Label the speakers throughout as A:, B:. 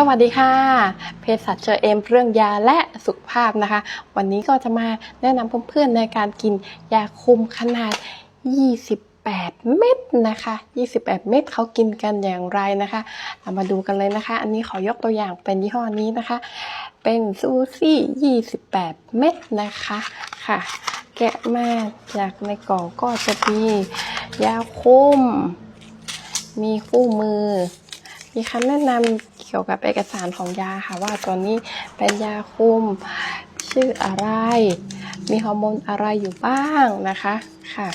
A: สวัสดีค่ะเภสัชเชอเอมเรื่องยาและสุขภาพนะคะ วันนี้ก็จะมาแนะนำเพื่อนๆในการกินยาคุมขนาด 28 เม็ดนะคะ 28 เม็ดเขากินกันอย่างไรนะคะเรามาดูกันเลยนะคะ อันนี้ขอยกตัวอย่างเป็นยี่ห้อนี้นะคะ เป็นซูซี่ 28 เม็ดนะคะค่ะ แกะมาจากในกล่องก็จะมียาคุม มีคู่มือ มีคำแนะนำ เกี่ยวกับเอกสารของยาค่ะ ว่าตัวนี้เป็นยาคุมชื่ออะไร มีฮอร์โมนอะไรอยู่บ้างนะคะค่ะ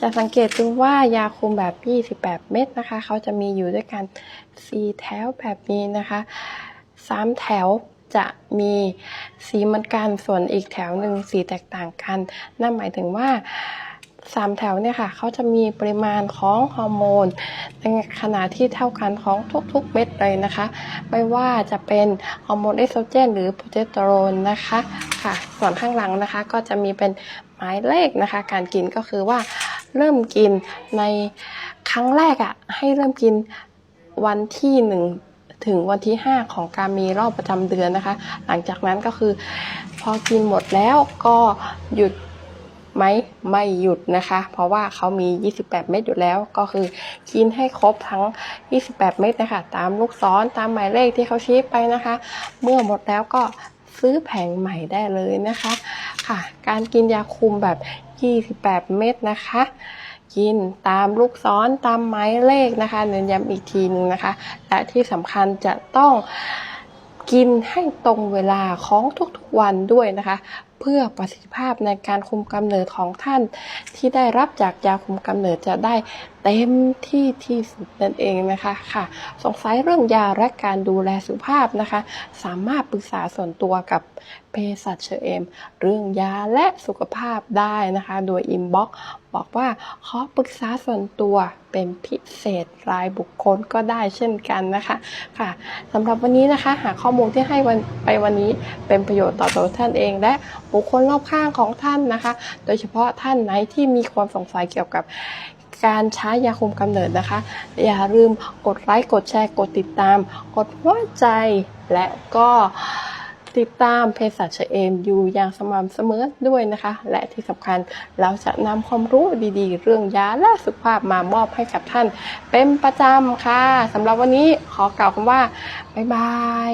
A: จะสังเกตดูว่ายาคุมแบบ 28 เม็ดนะคะ เขาจะมีอยู่ด้วยกัน 4 แถวแบบนี้นะคะ 3 แถวจะมีสีเหมือนกันส่วนอีกแถวหนึ่งสีแตกต่างกัน นั่นหมายถึงว่า สามแถวเนี่ยค่ะเขาจะมีปริมาณของฮอร์โมนในขนาดที่เท่ากันของทุกๆเม็ดเลยนะคะ ไม่ว่าจะเป็นฮอร์โมนเอสโตรเจน หรือโปรเจสเตอโรนนะคะค่ะ ส่วนข้างหลังนะคะก็จะมีเป็นหมายเลขนะคะ การกินก็คือว่าเริ่มกินในครั้งแรกอะ่ะให้เริ่มกินวันที่หนึ่งถึงวันที่ 5 ของการมีรอบประจำเดือนนะคะ หลังจากนั้นก็คือพอกินหมดแล้วก็หยุด ไหมไม่หยุดนะคะ เพราะว่าเขามี 28 เม็ดอยู่แล้วก็คือกินให้ครบทั้ง 28 เม็ดนะคะ ตามลูกศรตามหมายเลขที่เขาชี้ไปนะคะ เมื่อหมดแล้วก็ซื้อแผงใหม่ได้เลยนะคะค่ะ การกินยาคุมแบบ 28 เม็ดนะคะกินตามลูกศรตามหมายเลขนะคะเน้นย้ำอีกทีนึงนะคะ และที่สำคัญจะต้องกินให้ตรงเวลาของทุกๆวันด้วยนะคะ เพื่อประสิทธิภาพในการคุมกำเนิดของท่าน ที่ได้รับจากยาคุมกำเนิดจะได้เต็มที่ที่สุดนั่นเองนะคะค่ะ สงสัยเรื่องยาและการดูแลสุขภาพนะคะ สามารถปรึกษาส่วนตัวกับเภสัชเอม เรื่องยาและสุขภาพได้นะคะ โดยอินบ็อกบอกว่าขอปรึกษาส่วนตัวเป็นพิเศษรายบุคคลก็ได้เช่นกันนะคะค่ะสำหรับวันนี้นะคะ หาข้อมูลที่ให้วันไปวันนี้เป็นประโยชน์ต่อตัวท่านเองและบุคคลรอบข้างของท่านนะคะ โดยเฉพาะท่านไหนที่มีความสงสัยเกี่ยวกับการใช้ยาคุมกำเนิดนะคะ อย่าลืมกดไลค์กดแชร์กดติดตาม กดหัวใจและก็ติดตามเพศสัชเอมอยู่อย่างสม่ำเสมอด้วยนะคะ และที่สำคัญเราจะนำความรู้ดีๆ เรื่องยาและสุขภาพมามอบให้กับท่าน เป็นประจำค่ะสำหรับวันนี้ขอกล่าวคำว่า บ๊ายบาย